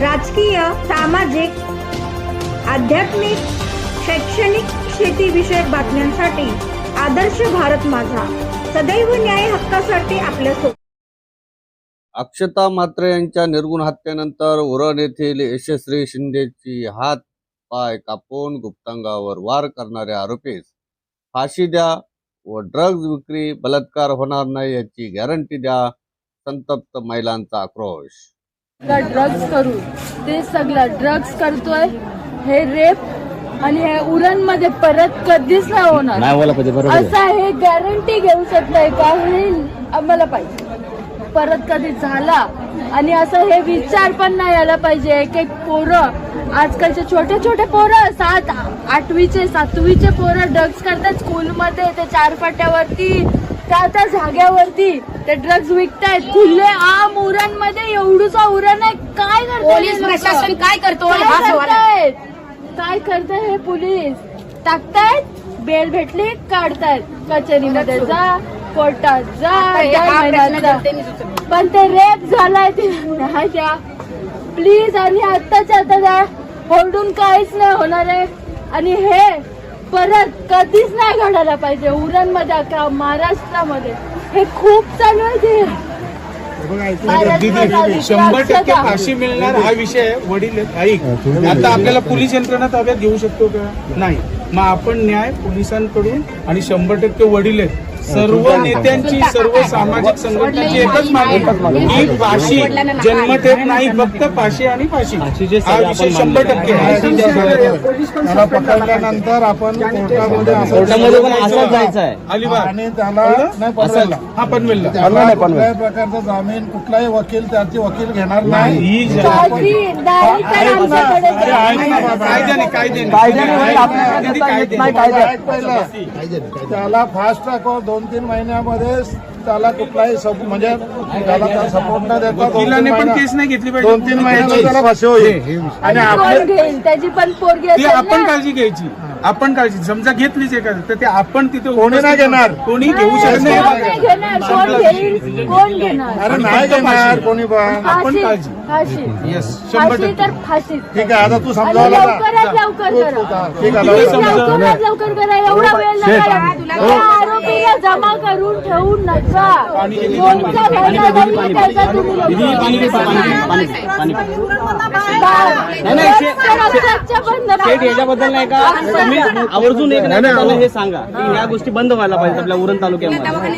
राजकीय सामाजिक आध्यात्मिक शैक्षणिक शेतीविषयक बातम्यांसाठी आदर्श भारत माझा. सदैव न्याय हक्कासाठी आपल्यासोबत अक्षता मात्रे यांच्या निर्गुण हत्येनंतर उरण येथील यशस्वी शिंदेची हात पाय कापून गुप्तांगावर वार करणाऱ्या आरोपीस फाशी द्या व ड्रग्ज विक्री बलात्कार होणार नाही याची गॅरंटी द्या संतप्त महिलांचा आक्रोश. ड्रग्ज करू ते सगळं ड्रग्ज करतोय. हे रेप आणि हे उरणमध्ये परत कधीच नाही होणार. असं हे गॅरंटी घेऊ शकताय का हे आम्हाला पाहिजे. परत कधी झाला? आणि असं हे विचार पण नाही आला पाहिजे. एक एक पोरं आजकालचे छोटे छोटे पोरं सात आठवीचे सातवीचे पोरं ड्रग्ज करतात. स्कूलमध्ये ते चार फाट्यावरती त्या त्या जाग्यावरती ते ड्रग्ज विकतायत. खुले आम उरणमध्ये एवढूचा उरण आहे काय पोलीस? प्रशासन काय करतो हा सवाल आहे. करतायत? काय करताय हे पोलीस? टाकतायत बेल भेटली काढतायत. कचेरीमध्ये जा कोर्टात जा हा दर प्रश्न महिन्यात जा. जनतेने सुचवला. पण ते रेप झालाय ते. द्या प्लीज आणि आत्ताच्या आता द्या होल्डून काहीच नाही होणार आहे. आणि हे परत कधीच नाही घडायला पाहिजे. उरणमध्ये अख्खा महाराष्ट्रामध्ये. हे खूप चालू आहे शंभर टक्के फाशी मिळणार हा विषय. वडील आहेत. ऐक आता आपल्याला पोलीस यंत्रणा ताब्यात घेऊ शकतो का? नाही. मग आपण न्याय पोलिसांकडून आणि शंभर टक्के वडील आहेत. सर्व नेत्यांची सर्व सामाजिक संघटनांची एकच मागणी. ही फाशी. जन्मठेप नाही फक्त फाशी आणि फाशी. हा विषय शंभर टक्के पकडल्यानंतर आपण कोर्टामध्ये असं कोर्टामध्ये पण असंच जायचं आहे अलिबाग. आणि त्याला नाही पनवेलला. हा पनवेलला. त्याला कुठल्याही प्रकारचा जामीन कुठलाही वकील त्याची वकील घेणार नाही ही. कायद्याने कायद्याने. त्याला फास्ट ट्रॅकवर दोन तीन महिन्यामध्ये त्याला कुठलाही सब म्हणजे त्याला सपोर्ट न देता दोन तीन वकिलाने पण केस नाही घेतली पाहिजे. दोन तीन महिन्यात त्याला फाशी होईल. आणि आपले कोण घेईल त्याची पण पोरगी ती असेल आपण ना. काळजी घ्यायची. आपण काळजी समजा घेतलीच एखादं तर ते आपण तिथे कोणी नाही घेणार. कोणी घेऊ नाही, शकत कोण नाही घेणार? कोण घेईल? कोण घेणार? अरे नाही घेणार कोणी पण. आपण फाशी काळजी. फाशी. Yes, शंभर फाशी टक्के. तर फाशी ठीक आहे आता तू आणि समजावला का लवकरात लवकर करा. ठीक आहे. लवकरात लवकर करा एवढा वेळ नका या आरोपीला जमा करून ठेवून नका. कोणता त्याचा तुम्ही याच्याबद्दल नाही का? आवर्जून एक नाही हे सांगा की ह्या गोष्टी बंद व्हायला पाहिजे आपल्या उरण तालुक्यामध्ये.